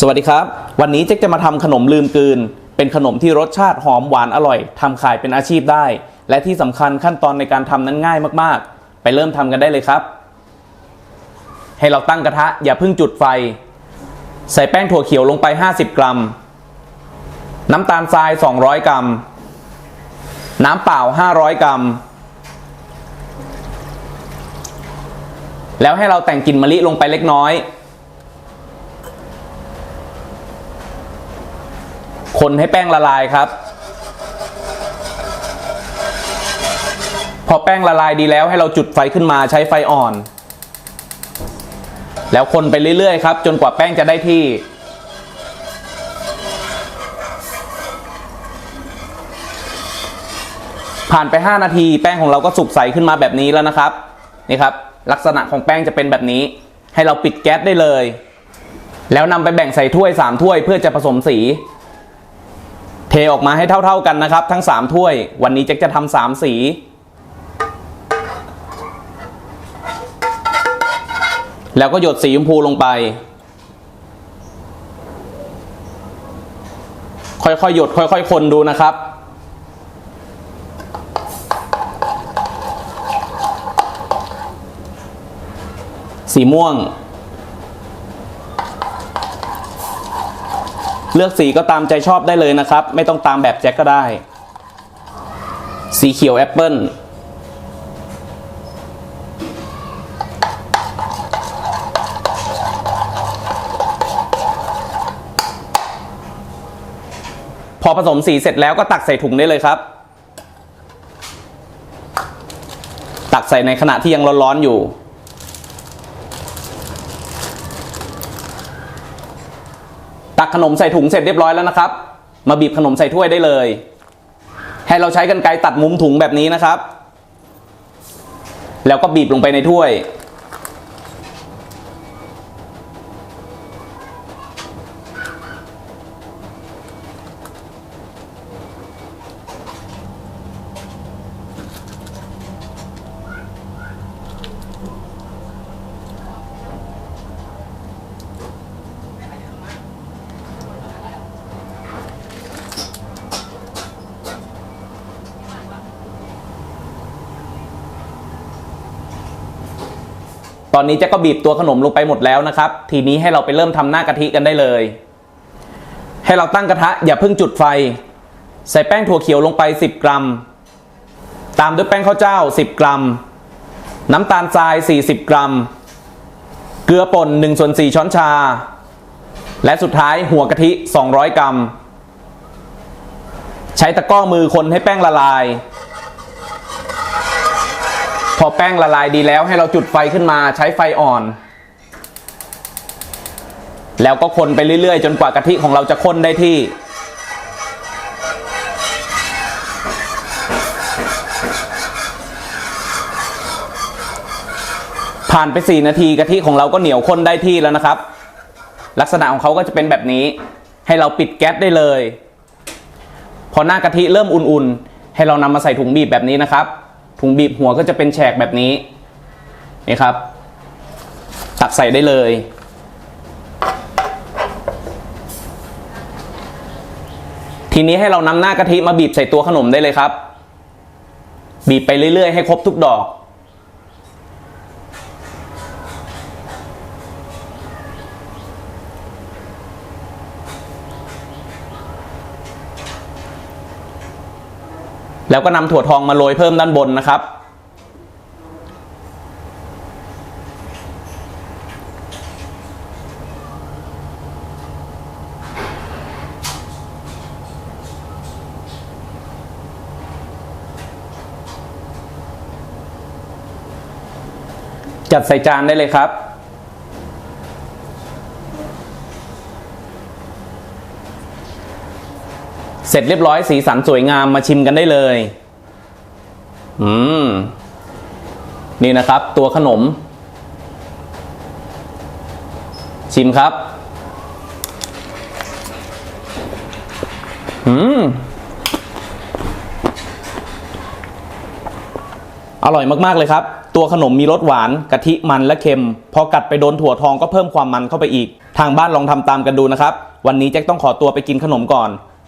สวัสดีครับ วันนี้เจ๊กจะมาทำขนมลืมกลืน เป็นขนมที่รสชาติหอมหวานอร่อยทำขายเป็นอาชีพได้ และที่สำคัญขั้นตอนในการทำนั้นง่ายมากๆ ไปเริ่มทำกันได้เลยครับ ให้เราตั้งกระทะอย่าเพิ่งจุดไฟ ใส่แป้งถั่วเขียวลงไป 50 กรัม น้ำตาลทราย 200 กรัม น้ำเปล่า 500 กรัม แล้วให้เราแต่งกลิ่นมะลิลงไปเล็กน้อย คนให้แป้งละลายครับ พอแป้งละลายดีแล้วให้เราจุดไฟขึ้นมาใช้ไฟอ่อน แล้วคนไปเรื่อยๆครับ จนกว่าแป้งจะได้ที่ ผ่านไป 5 นาทีแป้งของเราก็สุกใสขึ้นมาแบบนี้แล้วนะครับนี่ครับ ลักษณะของแป้งจะเป็นแบบนี้ ให้เราปิดแก๊สได้เลย แล้วนำไปแบ่งใส่ถ้วย 3 ถ้วยเพื่อจะผสมสี ออกมาให้เท่า ๆกันนะครับ ทั้ง 3 ถ้วย วันนี้เจ๊กจะทำสามสี แล้วก็หยดสีชมพูลงไป ค่อยๆหยดค่อยๆคนดูนะครับสีม่วง เลือกสีก็ตามใจชอบได้เลยนะครับ ไม่ต้องตามแบบแจ็คก็ได้ สีเขียวแอปเปิ้ลพอผสมสีเสร็จแล้วก็ตักใส่ถุงได้เลยครับ ตักใส่ในขณะที่ยังร้อนๆอยู่ ตักขนมใส่ถุงเสร็จเรียบร้อยแล้วนะครับ มาบีบขนมใส่ถ้วยได้เลย ให้เราใช้กันไกรตัดมุมถุงแบบนี้นะครับ แล้วก็บีบลงไปในถ้วย ตอนนี้เจ๊ก็บีบตัวขนมลงไปหมดแล้วนะครับ ทีนี้ให้เราไปเริ่มทำหน้ากะทิกันได้เลย ให้เราตั้งกระทะอย่าเพิ่งจุดไฟ ใส่แป้งถั่วเขียวลงไป 10 กรัม ตามด้วยแป้งข้าวเจ้า 10 กรัม น้ำตาลทราย 40 กรัม เกลือป่น1ส่วน4ช้อนชา และสุดท้ายหัวกะทิ 200 กรัม ใช้ตะกร้อมือคนให้แป้งละลาย พอแป้งละลายดีแล้วให้เราจุดไฟขึ้นมาใช้ไฟอ่อน แล้วก็คนไปเรื่อยๆ จนกว่ากะทิของเราจะข้นได้ที่ผ่านไป 4 นาทีกะทิของเราก็เหนียวข้นได้ที่แล้วนะครับ ลักษณะของเขาก็จะเป็นแบบนี้ ให้เราปิดแก๊สได้เลย พอหน้ากะทิเริ่มอุ่นๆ ให้เรานำมาใส่ถุงบีบแบบนี้นะครับ ถุงบีบหัวก็จะเป็นแฉกแบบนี้นี่ครับ ตักใส่ได้เลย ทีนี้ให้เรานำหน้ากะทิมาบีบใส่ตัวขนมได้เลยครับ บีบไปเรื่อยๆให้ครบทุกดอก แล้วก็นำถั่วทองมาโรยเพิ่มด้านบนนะครับ จัดใส่จานได้เลยครับ เสร็จเรียบร้อยสีสันสวยงามมาชิมกันได้เลย อืม นี่นะครับ ตัวขนม ชิมครับ อืม อร่อยมาก ๆ เลยครับ ตัวขนมมีรสหวานกะทิมันและเค็ม พอกัดไปโดนถั่วทองก็เพิ่มความมันเข้าไปอีก ทางบ้านลองทำตามกันดูนะครับ วันนี้แจ็คต้องขอตัวไปกินขนมก่อน